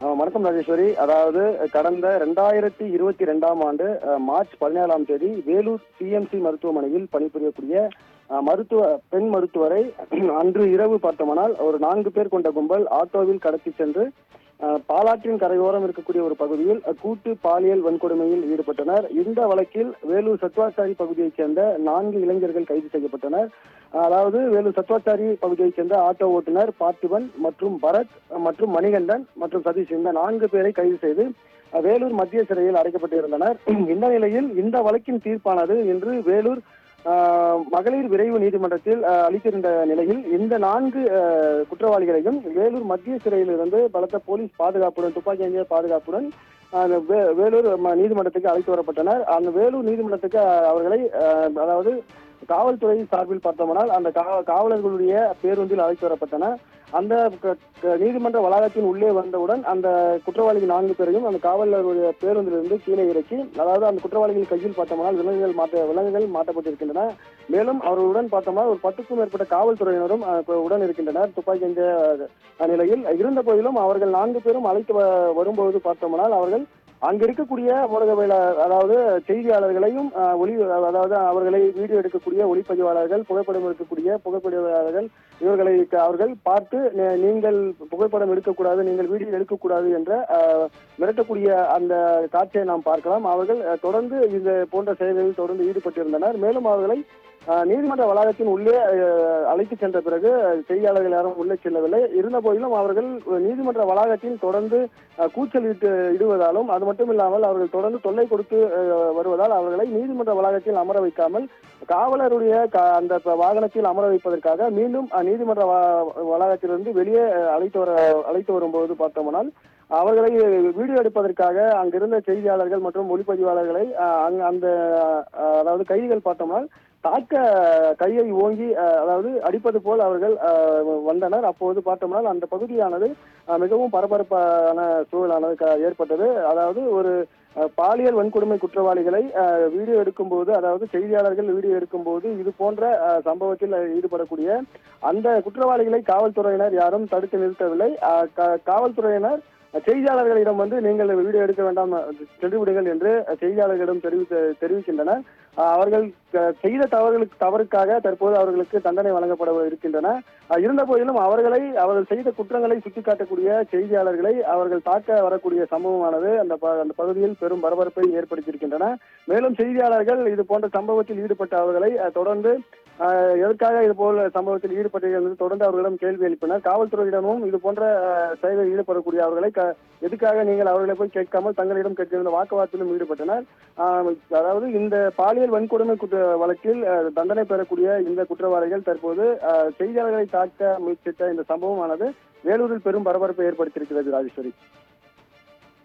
வணக்கம் ராஜேஸ்வரி. அதாவது கடந்த ரெண்டாயிரத்தி இருபத்தி ரெண்டாம் ஆண்டு அஹ், மார்ச் பதினேழாம் தேதி வேலூர் சிஎம்சி மருத்துவமனையில் பணிபுரியக்கூடிய மருத்துவ பெண் மருத்துவரை அன்று இரவு பார்த்தோமானால் ஒரு நான்கு பேர் கொண்ட கும்பல் ஆட்டோவில் கடத்தி சென்று பாலாற்றின் கரையோரம் இருக்கக்கூடிய ஒரு பகுதியில் கூட்டு பாலியல் வன்கொடுமையில் ஈடுபட்டனர். இந்த வழக்கில் வேலூர் சத்வாச்சாரி பகுதியைச் சேர்ந்த நான்கு இளைஞர்கள் கைது செய்யப்பட்டனர். அதாவது வேலூர் சத்வாச்சாரி பகுதியைச் சேர்ந்த ஆட்டோ ஓட்டுநர் பார்த்திபன் மற்றும் பரத் மற்றும் மணிகண்டன் மற்றும் சதீஷ் இந்த நான்கு பேரை கைது செய்து வேலூர் மத்திய சிறையில் அடைக்கப்பட்டிருந்தனர். இந்த நிலையில் இந்த வழக்கின் தீர்ப்பானது இன்று வேலூர் மகளிர் விரைவு நீதிமன்றத்தில் அளித்திருந்த நிலையில் இந்த நான்கு குற்றவாளிகளையும் வேலூர் மத்திய சிறையிலிருந்து பலத்த போலீஸ் பாதுகாப்புடன் துப்பாக்கி ஏந்திய பாதுகாப்புடன் வேலூர் நீதிமன்றத்துக்கு அழைத்து வரப்பட்டனர். அந்த வேலூர் நீதிமன்றத்துக்கு அவர்களை அதாவது காவல்துறை சார்பில் பார்த்தோம்னால் அந்த கா- காவலர்களுடைய பேருந்தில் அழைத்து வரப்பட்டன. அந்த க- நீதிமன்ற வளாகத்தின் உள்ளே வந்தவுடன் அந்த குற்றவாளிகள் நான்கு பேரையும் அந்த காவலருடைய பேருந்திலிருந்து கீழே இறக்கி அதாவது அந்த குற்றவாளிகள் கையில் பார்த்தோம்னால் விலங்குகள் மாட்ட விலங்குகள் மாட்டப்பட்டிருக்கின்றன மேலும் அவர்களுடன் பார்த்தோம்னா ஒரு பத்துக்கும் மேற்பட்ட காவல்துறையினரும் உடன் இருக்கின்றனர். துப்பாக்கி என்ற நிலையில் இருந்த போதிலும் அவர்கள் நான்கு பேரும் அழைத்து வ- வரும்போது பார்த்தோம்னால் அவர்கள் அங்க இருக்கக்கூடிய ஊடகவியல அதாவது செய்தியாளர்களையும் ஒளி அதாவது அவர்களை வீடியோ எடுக்கக்கூடிய ஒளிப்பதிவாளர்கள் புகைப்படம் எடுக்கக்கூடிய புகைப்படிவாளர்கள் இவர்களை அவர்கள் பார்த்து நீங்கள் புகைப்படம் எடுக்கக்கூடாது நீங்கள் வீடியோ எடுக்கக்கூடாது என்ற மிரட்டக்கூடிய அந்த காட்சியை நாம் பார்க்கலாம். அவர்கள் தொடர்ந்து இந்த போன்ற செயல்களில் தொடர்ந்து ஈடுபட்டிருந்தனர். மேலும் அவர்களை நீதிமன்ற வளாகத்தின் உள்ளே அழைத்து சென்ற பிறகு செய்தியாளர்கள் யாரும் உள்ளே செல்லவில்லை. இருந்த போதிலும் அவர்கள் நீதிமன்ற வளாகத்தில் தொடர்ந்து கூச்சல் இட்டு இடுவதாலும் அது மட்டும் இல்லாமல் அவர்கள் தொடர்ந்து தொல்லை கொடுத்து வருவதால் அவர்களை நீதிமன்ற வளாகத்தில் அமர வைக்காமல் காவலருடைய க- அந்த வாகனத்தில் அமர வைப்பதற்காக மீண்டும் நீதிமன்ற வ- வளாகத்திலிருந்து வெளியே அழைத்து வர அழைத்து வரும்போது பார்த்தோம்னால் அவர்களை வீடியோ எடுப்பதற்காக அங்கிருந்த செய்தியாளர்கள் மற்றும் ஒளிப்பதிவாளர்களை அந்த அதாவது கைதிகள் பார்த்தோம்னால் தாக்க கையை ஓங்கி அதாவது அடிப்பது போல் அவர்கள் வந்தனர். அப்போது பார்த்தோம்னால் அந்த பகுதியானது மிகவும் பரபரப்பான சூழலானது க- ஏற்பட்டது. அதாவது ஒரு பாலியல் வன்கொடுமை குற்றவாளிகளை வீடியோ எடுக்கும்போது அதாவது செய்தியாளர்கள் வீடியோ எடுக்கும்போது இது போன்ற சம்பவத்தில் ஈடுபடக்கூடிய அந்த குற்றவாளிகளை காவல்துறையினர் யாரும் தடுத்து நிறுத்தவில்லை. காவல்துறையினர் செய்தியாளர்களிடம் வந்து நீங்கள் வீடியோ எடுக்க வேண்டாம் சென்றுவிடுங்கள் என்று செய்தியாளர்களிடம் தெரிவித்து தெரிவிக்கின்றனர் அவர்கள் செய்த தவறுகளுக்கு தவறுக்காக தற்போது அவர்களுக்கு தண்டனை வழங்கப்பட இருக்கின்றன. இருந்த போதிலும் அவர்களை அவர்கள் செய்த குற்றங்களை சுட்டிக்காட்டக்கூடிய செய்தியாளர்களை அவர்கள் தாக்க வரக்கூடிய சம்பவமானது அந்த ப- அந்த பகுதியில் பெரும் பரபரப்பை ஏற்படுத்தியிருக்கின்றன. மேலும் செய்தியாளர்கள் இது போன்ற சம்பவத்தில் ஈடுபட்ட அவர்களை தொடர்ந்து எதற்காக இது போல சம்பவத்தில் ஈடுபட்டீர்கள் தொடர்ந்து அவர்களிடம் கேள்வி எழுப்பினர். காவல்துறையிடமும் இது போன்ற செயலில் ஈடுபடக்கூடிய அவர்களை எதுக்காக நீங்கள் அவர்களை போய் கேட்காமல் தங்களிடம் கேட்டிருந்த வாக்குவாதத்திலும் ஈடுபட்டனர். அதாவது இந்த பாலியல் வன்கொடுமை குற்ற வழக்கில் தண்டனை பெறக்கூடிய இந்த குற்றவாளிகள் தற்போது செய்தியாளர்களை தாக்க முயற்சித்த இந்த சம்பவமானது வேலூரில் பெரும் பரபரப்பை ஏற்படுத்தியிருக்கிறது ராஜேஸ்வரி.